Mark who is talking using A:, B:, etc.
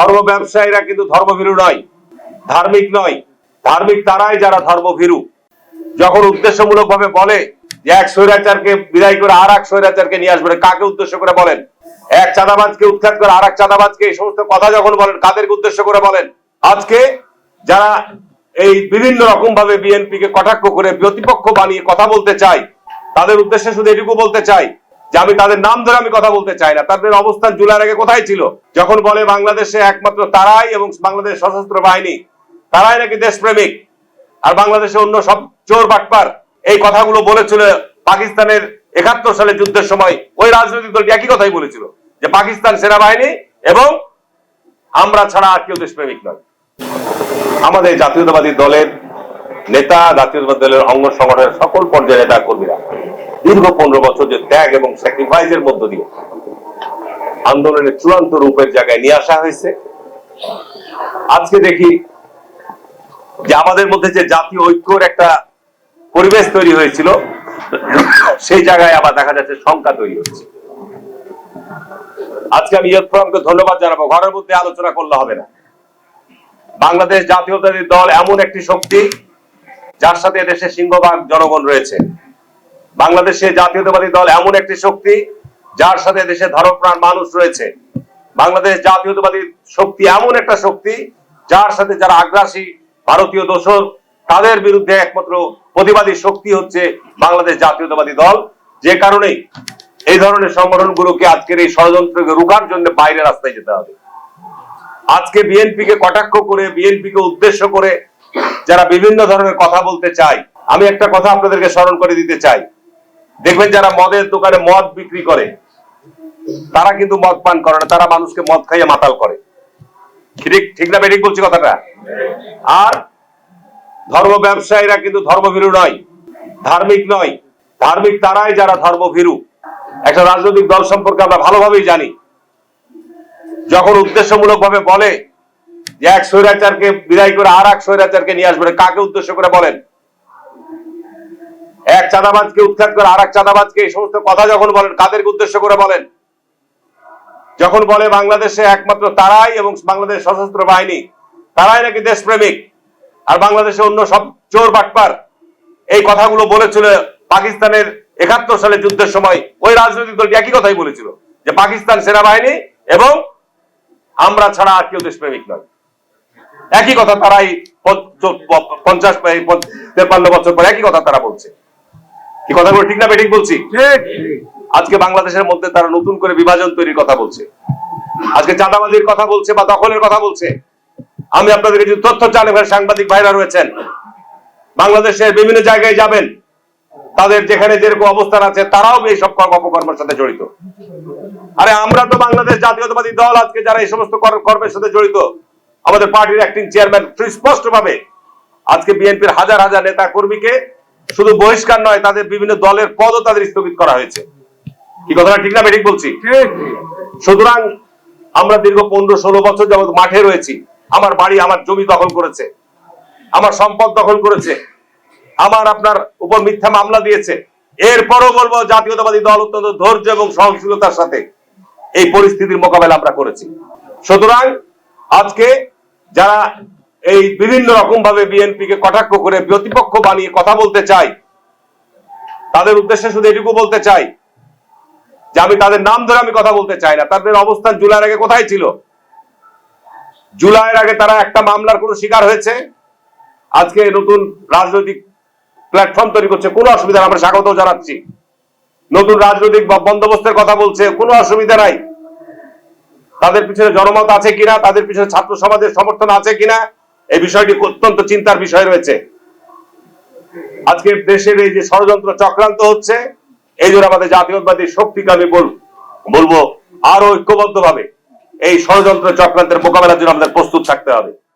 A: ধর্ম ব্যবসায়ীরা কিন্তু ধর্মভীরু নয়, ধার্মিক নয়। ধার্মিক তারাই যারা ধর্মভীরু। যখন উদ্দেশ্যমূলক ভাবে বলে যে এক স্বৈরাচারকে বিদায় করে আর এক স্বৈরাচারকে নিয়ে আসবে কাকে উদ্দেশ্য করে বলেন? এক চাঁদাবাজকে উৎখাত করে আর এক চাঁদাবাজকে এই সমস্ত কথা যখন বলেন, কাদেরকে উদ্দেশ্য করে বলেন? আজকে যারা এই বিভিন্ন রকম ভাবে বিএনপি কে কটাক্ষ করে প্রতিপক্ষ বানিয়ে কথা বলতে চাই তাদের উদ্দেশ্যে শুধু এটুকু বলতে চাই যে আমি তাদের নাম ধরে আমি কথা বলতে চাই না। তাদের অবস্থান জুলাইয়ের আগে কোথায় ছিল? যখন বলে বাংলাদেশে একমাত্র তারাই এবং বাংলাদেশ সশস্ত্র বাহিনী, তারাই নাকি দেশপ্রেমিক। আর বাংলাদেশে অন্য সব চোর বাটপার এই কথাগুলো বলেছিল পাকিস্তানের একাত্তর সালে যুদ্ধের সময়। ওই রাজনৈতিক দলটি একই কথাই বলেছিল, যে পাকিস্তান সেনাবাহিনী এবং আমরা ছাড়া আর কেউ দেশপ্রেমিক নয়। আমাদের জাতীয়তাবাদী দলের নেতা জাতীয়তাবাদী দলের অঙ্গ সংগঠনের সকল পর্যায়ের নেতা কর্মীরা দীর্ঘ পনেরো বছর যে ত্যাগ এবং স্যাক্রিফাইসের মধ্য দিয়ে আন্দোলনের চূড়ান্ত রূপের জায়গায় নিয়ে আসা হয়েছে। আজকে দেখি যে আমাদের মধ্যে যে জাতীয় ঐক্যর একটা পরিবেশ তৈরি হয়েছিল, সেই জায়গায় আবার দেখা যাচ্ছে শঙ্কা তৈরি হচ্ছে। আজকে আমি ইয়ত ফোরামকে ধন্যবাদ জানাব, ঘরের মধ্যে আলোচনা করলে হবে না। বাংলাদেশ জাতীয়তাবাদী দল এমন একটি শক্তি যার সাথে দেশে সিংহভাগ জনগণ রয়েছে। বাংলাদেশে জাতীয়তাবাদী দল এমন একটি শক্তি, যার সাথে দেশে ধর্মপ্রাণ মানুষ রয়েছে। বাংলাদেশ জাতীয়তাবাদী শক্তি এমন একটা শক্তি, যার সাথে যারা আগ্রাসী ভারতীয় দোষর, তাদের বিরুদ্ধে একমাত্র প্রতিবাদী শক্তি হচ্ছে বাংলাদেশ জাতীয়তাবাদী দল। যে কারণেই এই ধরনের সংগঠনগুলোকে আজকের এই ষড়যন্ত্রকে রুখার জন্য বাইরে রাস্তায় যেতে হবে। আজকে বিএনপিকে কটাক্ষ করে, বিএনপিকে উদ্দেশ্য করে যারা বিভিন্ন ধরনের কথা বলতে চায়, আমি একটা কথা আপনাদেরকে স্মরণ করে দিতে চাই। দেখবেন যারা মদের দোকানে মদ বিক্রি করে, তারা কিন্তু মদ পান করে না, তারা মানুষকে মদ খাইয়ে মাতাল করে। ঠিক ঠিক না বেঠিক বলছি কথাটা? আর ধর্ম ব্যবসায়ীরা কিন্তু ধর্মভীরু নয়, ধার্মিক নয়। ধার্মিক তারাই যারা ধর্মভীরু। একটা রাজনৈতিক দল সম্পর্কে আমরা ভালোভাবেই জানি। যখন উদ্দেশ্যমূলক ভাবে বলে যে এক স্বৈরাচারকে বিদায় করে আর এক স্বৈরাচারকে নিয়ে আসবে কাকে উদ্দেশ্য করে বলেন? এক চাঁদাবাজকে উৎখাত করে আর এক চাঁদাবাজকে এই সমস্ত কথা যখন বলেন, কাদেরকে উদ্দেশ্য করে বলেন? যখন বলে বাংলাদেশে একমাত্র তারাই এবং বাংলাদেশ সশস্ত্র বাহিনী, তারাই নাকি দেশপ্রেমিক? আর বাংলাদেশে অন্য সব চোর বাটপার? এই কথাগুলো বলেছিল পাকিস্তানের একাত্তর সালে যুদ্ধের সময়। ওই রাজনৈতিক দলটি একই কথাই বলেছিল যে পাকিস্তান সেনাবাহিনী এবং আমরা ছাড়া আর কেউ দেশপ্রেমিক নয়। একই কথা তারাই পঞ্চাশ তেপান্ন বছর পর একই কথা তারা বলছে। কি কথাগুলো ঠিক না বেঠিক বলছি? আজকে বাংলাদেশের মধ্যে তারা নতুন করে বিভাজন তৈরির কথা বলছে। আজকে চাঁদাবাজির কথা বলছে বা দখলের কথা বলছে। আমি আপনাদেরকে কিছু তথ্য চান এখানে সাংবাদিক ভাইরা রয়েছেন। বাংলাদেশের বিভিন্ন জায়গায় যাবেন। তাদের যেখানে যেরকম অবস্থান আছে তারাও এই সব কর্ম অপকর্মের সাথে জড়িত। আরে আমরা তো বাংলাদেশ জাতীয়তাবাদী দল আজকে যারা এই সমস্ত কর্মের সাথে জড়িত আমাদের পার্টির অ্যাক্টিং চেয়ারম্যান স্পষ্ট ভাবে আজকে বিএনপির হাজার হাজার নেতা কর্মীকে শুধু বহিষ্কার নয় তাদের বিভিন্ন দলের পদও তাদের স্থগিত করা হয়েছে। কি কথাটা ঠিক না ঠিক বলছি? সুতরাং আমরা দীর্ঘ পনেরো ষোলো বছর যাবত মাঠে রয়েছি। আমার বাড়ি আমার জমি দখল করেছে। আমার সম্পদ দখল করেছে। আমার আপনার উপর মিথ্যা মামলা দিয়েছে। এরপরও বলব জাতীয়তাবাদী দল অত্যন্ত ধৈর্য এবং সহনশীলতার সাথে এই পরিস্থিতির মোকাবেলা আমরা করেছি। সুতরাং আজকে যারা এই বিভিন্ন রকম ভাবে বিএনপি কে কটাক্ষ করে প্রতিপক্ষ বানিয়ে কথা বলতে চাই তাদের উদ্দেশ্যে শুধু এটুকু বলতে চাই যে আমি তাদের নাম ধরে আমি কথা বলতে চাই না। তাদের অবস্থান জুলাইয়ের আগে কোথায় ছিল? জুলাইয়ের আগে তারা একটা মামলার কোনো শিকার হয়েছে? আজকে নতুন রাজনৈতিক প্ল্যাটফর্ম তৈরি করছে, কোনো অসুবিধা আমরা স্বাগত জানাচ্ছি। নতুন রাজনৈতিক বন্দোবস্তের কথা বলছে, কোনো অসুবিধা নাই। তাদের পিছনে জনমত আছে কিনা, তাদের পিছনে ছাত্র সমাজের সমর্থন আছে কিনা, এই বিষয়টি অত্যন্ত চিন্তার বিষয় রয়েছে। আজকে দেশের এই যে ষড়যন্ত্র চক্রান্ত হচ্ছে, এই জন্য আমাদের জাতীয়তাবাদী শক্তিকে আমি বল- বলব আরও ঐক্যবদ্ধ ভাবে এই ষড়যন্ত্র চক্রান্তের মোকাবেলার জন্য আমাদের প্রস্তুত থাকতে হবে।